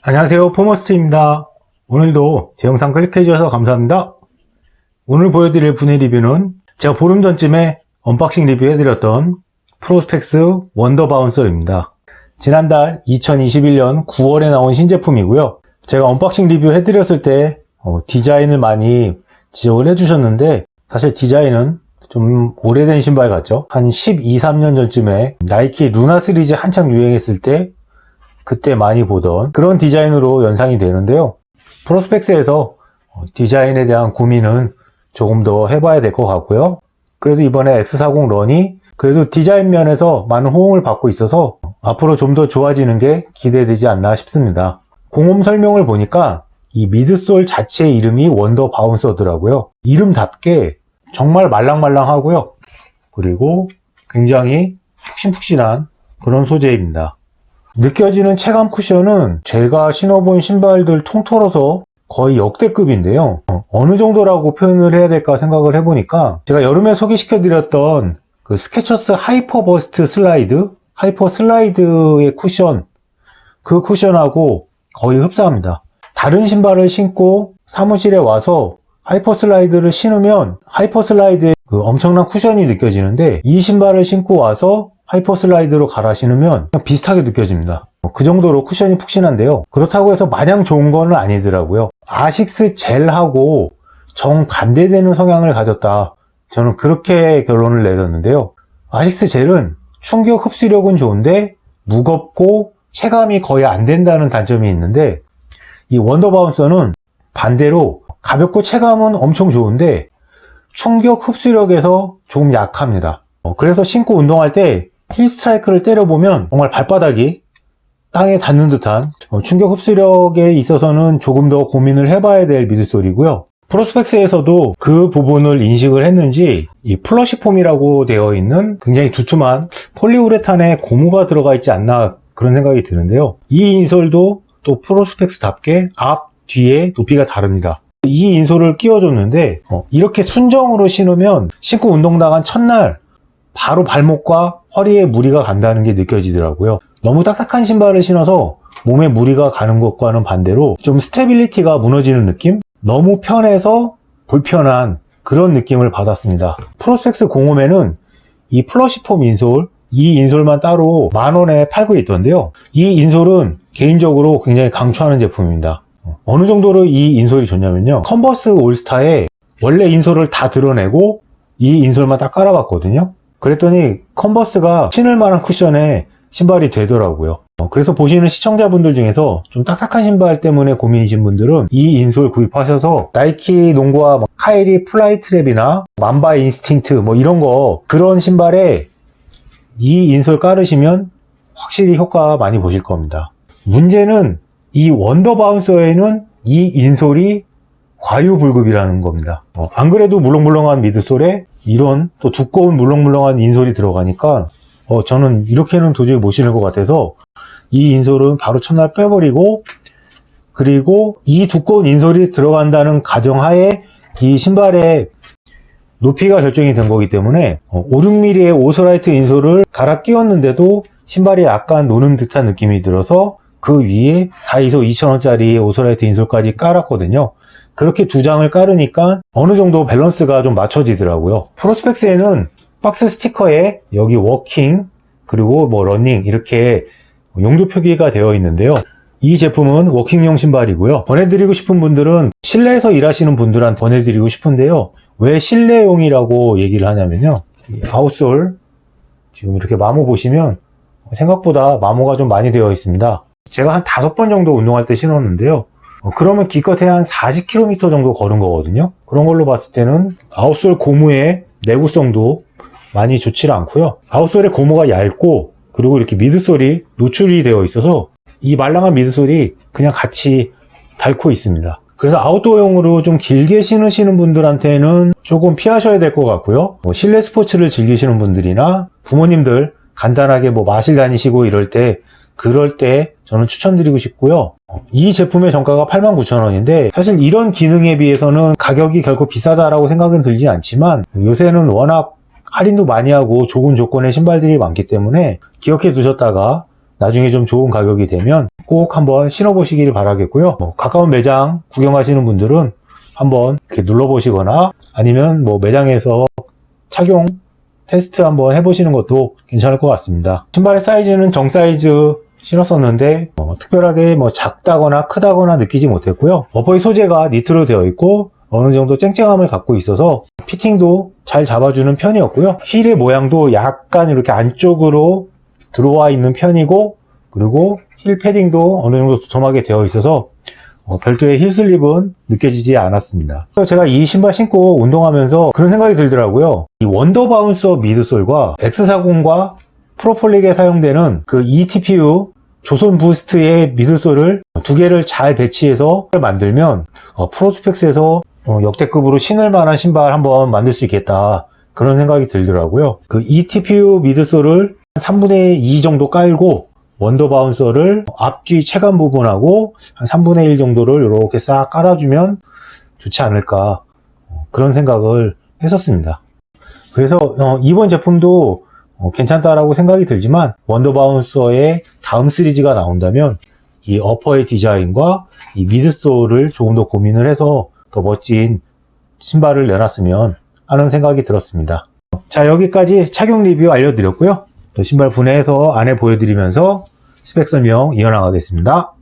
안녕하세요. 포머스트입니다. 오늘도 제 영상 클릭해 주셔서 감사합니다. 오늘 보여드릴 분해 리뷰는 제가 보름 전쯤에 언박싱 리뷰 해 드렸던 프로스펙스 원더 바운서입니다. 지난달 2021년 9월에 나온 신제품이고요. 제가 언박싱 리뷰 해드렸을 때 어, 디자인을 많이 지적을 해주셨는데 사실 디자인은 좀 오래된 신발 같죠? 한 12, 13년 전쯤에 나이키 루나 시리즈 한창 유행했을 때 그때 많이 보던 그런 디자인으로 연상이 되는데요. 프로스펙스에서 어, 디자인에 대한 고민은 조금 더 해봐야 될 것 같고요. 그래도 이번에 X40 런이 그래도 디자인 면에서 많은 호응을 받고 있어서 앞으로 좀 더 좋아지는 게 기대되지 않나 싶습니다. 공홈 설명을 보니까 이 미드솔 자체 이름이 원더 바운서더라고요. 이름답게 정말 말랑말랑하고요. 그리고 굉장히 푹신푹신한 그런 소재입니다. 느껴지는 체감 쿠션은 제가 신어본 신발들 통틀어서 거의 역대급인데요. 어, 어느 정도라고 표현을 해야 될까 생각을 해보니까 제가 여름에 소개시켜드렸던 그 스케쳐스 하이퍼 버스트 슬라이드, 하이퍼 슬라이드의 쿠션, 그 쿠션하고 거의 흡사합니다. 다른 신발을 신고 사무실에 와서 하이퍼 슬라이드를 신으면 하이퍼 슬라이드의 그 엄청난 쿠션이 느껴지는데 이 신발을 신고 와서 하이퍼 슬라이드로 갈아 신으면 그냥 비슷하게 느껴집니다. 어, 그 정도로 쿠션이 푹신한데요. 그렇다고 해서 마냥 좋은 건 아니더라고요. 아식스 젤하고 정반대되는 성향을 가졌다. 저는 그렇게 결론을 내렸는데요. 아식스 젤은 충격 흡수력은 좋은데 무겁고 체감이 거의 안 된다는 단점이 있는데 이 원더 바운서는 반대로 가볍고 체감은 엄청 좋은데 충격 흡수력에서 조금 약합니다. 어, 그래서 신고 운동할 때 힐스트라이크를 때려보면 정말 발바닥이 땅에 닿는 듯한 어, 충격 흡수력에 있어서는 조금 더 고민을 해봐야 될 미드솔이고요. 프로스펙스에서도 그 부분을 인식을 했는지 이 플러시폼이라고 되어 있는 굉장히 두툼한 폴리우레탄의 고무가 들어가 있지 않나 그런 생각이 드는데요. 이 인솔도 또 프로스펙스답게 앞, 뒤에 높이가 다릅니다. 이 인솔을 끼워줬는데 어, 이렇게 순정으로 신으면 신고 운동 나간 첫날 바로 발목과 허리에 무리가 간다는 게 느껴지더라고요. 너무 딱딱한 신발을 신어서 몸에 무리가 가는 것과는 반대로 좀 스테빌리티가 무너지는 느낌? 너무 편해서 불편한 그런 느낌을 받았습니다. 프로스펙스 공홈에는 이 플러시폼 인솔, 이 인솔만 따로 만 원에 팔고 있던데요. 이 인솔은 개인적으로 굉장히 강추하는 제품입니다. 어느 정도로 이 인솔이 좋냐면요. 컨버스 올스타에 원래 인솔을 다 드러내고 이 인솔만 딱 깔아봤거든요. 그랬더니 컨버스가 신을 만한 쿠션에 신발이 되더라고요. 어, 그래서 보시는 시청자분들 중에서 좀 딱딱한 신발 때문에 고민이신 분들은 이 인솔 구입하셔서 나이키 농구와 뭐 카이리 플라이 트랩이나 만바 인스팅트 뭐 이런 거 그런 신발에 이 인솔 깔으시면 확실히 효과 많이 보실 겁니다. 문제는 이 원더 바운서에는 이 인솔이 과유불급이라는 겁니다. 어, 안 그래도 물렁물렁한 미드솔에 이런 또 두꺼운 물렁물렁한 인솔이 들어가니까 어, 저는 이렇게는 도저히 못 신을 것 같아서 이 인솔은 바로 첫날 빼버리고 그리고 이 두꺼운 인솔이 들어간다는 가정하에 이 신발의 높이가 결정이 된 거기 때문에 5, 6mm의 오소라이트 인솔을 갈아 끼웠는데도 신발이 약간 노는 듯한 느낌이 들어서 그 위에 다이소 2,000원짜리 오소라이트 인솔까지 깔았거든요. 그렇게 두 장을 깔으니까 어느 정도 밸런스가 좀 맞춰지더라고요. 프로스펙스에는 박스 스티커에 여기 워킹 그리고 뭐 러닝 이렇게 용도 표기가 되어 있는데요. 이 제품은 워킹용 신발이고요. 권해드리고 싶은 분들은 실내에서 일하시는 분들한테 권해드리고 싶은데요. 왜 실내용이라고 얘기를 하냐면요. 이 아웃솔 지금 이렇게 마모 보시면 생각보다 마모가 좀 많이 되어 있습니다. 제가 한 다섯 번 정도 운동할 때 신었는데요. 어, 그러면 기껏해야 한 40km 정도 걸은 거거든요. 그런 걸로 봤을 때는 아웃솔 고무의 내구성도 많이 좋지 않고요. 아웃솔의 고무가 얇고 그리고 이렇게 미드솔이 노출이 되어 있어서 이 말랑한 미드솔이 그냥 같이 닳고 있습니다. 그래서 아웃도어용으로 좀 길게 신으시는 분들한테는 조금 피하셔야 될 것 같고요. 뭐 실내 스포츠를 즐기시는 분들이나 부모님들 간단하게 뭐 마실 다니시고 이럴 때 그럴 때 저는 추천드리고 싶고요. 이 제품의 정가가 89,000원인데 사실 이런 기능에 비해서는 가격이 결코 비싸다라고 생각은 들지 않지만 요새는 워낙 할인도 많이 하고 좋은 조건의 신발들이 많기 때문에 기억해 두셨다가 나중에 좀 좋은 가격이 되면 꼭 한번 신어보시길 바라겠고요. 뭐 가까운 매장 구경하시는 분들은 한번 이렇게 눌러보시거나 아니면 뭐 매장에서 착용 테스트 한번 해보시는 것도 괜찮을 것 같습니다. 신발의 사이즈는 정 사이즈 신었었는데 뭐 특별하게 뭐 작다거나 크다거나 느끼지 못했고요. 어퍼의 소재가 니트로 되어 있고 어느 정도 쨍쨍함을 갖고 있어서 피팅도 잘 잡아주는 편이었고요. 힐의 모양도 약간 이렇게 안쪽으로 들어와 있는 편이고 그리고 힐 패딩도 어느 정도 도톰하게 되어 있어서 어, 별도의 힐 슬립은 느껴지지 않았습니다. 제가 이 신발 신고 운동하면서 그런 생각이 들더라고요. 이 원더 바운서 미드솔과 X40과 프로폴릭에 사용되는 그 eTPU 조선 부스트의 미드솔을 두 개를 잘 배치해서 만들면 어, 프로스펙스에서 어, 역대급으로 신을 만한 신발 한번 만들 수 있겠다. 그런 생각이 들더라고요. 그 eTPU 미드솔을 3분의 2 정도 깔고 원더 바운서를 앞뒤 체감 부분하고 한 3분의 1 정도를 이렇게 싹 깔아주면 좋지 않을까 어, 그런 생각을 했었습니다. 그래서 어, 이번 제품도 어, 괜찮다라고 생각이 들지만 원더 바운서의 다음 시리즈가 나온다면 이 어퍼의 디자인과 이 미드솔을 조금 더 고민을 해서 더 멋진 신발을 내놨으면 하는 생각이 들었습니다. 자 여기까지 착용 리뷰 알려드렸고요. 또 신발 분해해서 안에 보여드리면서 스펙 설명 이어나가겠습니다.